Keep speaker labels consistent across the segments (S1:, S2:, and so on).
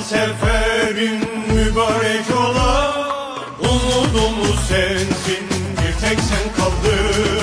S1: seferin mübarek ola. Umudumuz sensin bir tek sen kaldın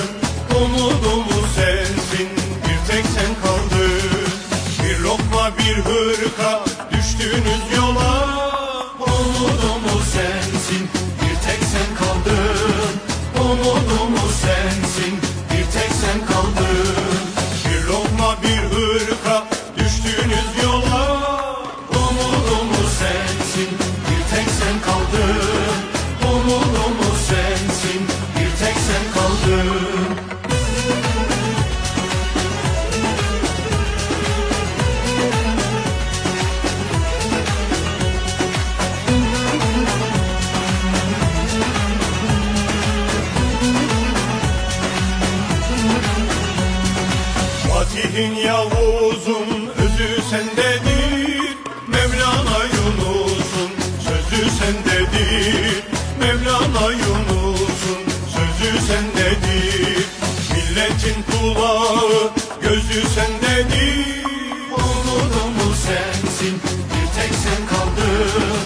S1: Fatih'in Yavuz'un özü sendedir. Mevlana Yunus'un sözü sendedir. Mevlana Yunus'un sözü sendedir. Milletin kulağı gözü sendedir. Umudumuz sensin bir tek sen kaldın.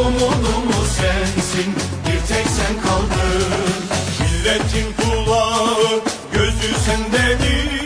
S1: Umudumuz sensin bir tek sen kaldın. Milletin kulağı gözü sendedir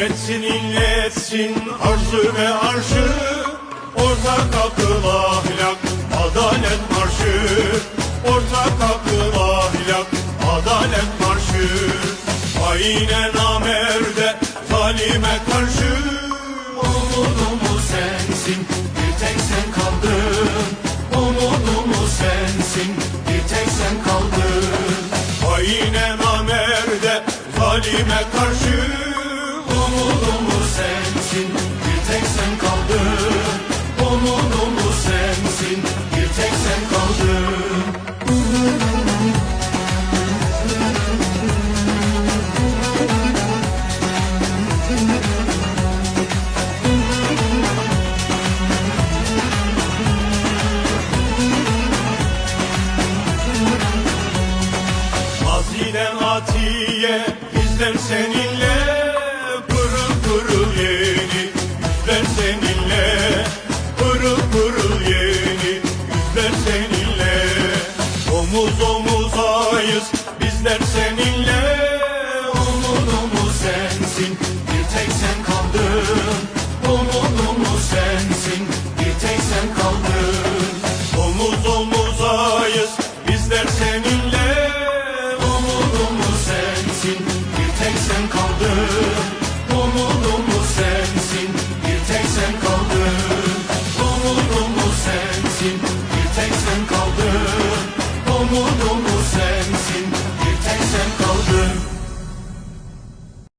S1: Titretsin inletsin arzı ve arşı. Ortak akıl ahlak adalet marşı. Ortak akıl ahlak adalet marşı. Haine namerde zalime karşı. Umudumuz sensin bir tek sen kaldın. Umudumuz sensin bir tek sen kaldın. Haine namerde zalime karşı seninle. Omuz omuzayız bizler seninle. Umudumuz sensin bir tek sen kaldın. Umudumuz sensin bir tek sen kaldın. Omuz omuzayız bizler seninle. Umudumuz sensin bir tek sen kaldın. Umudumuz kaldı Dolu dolu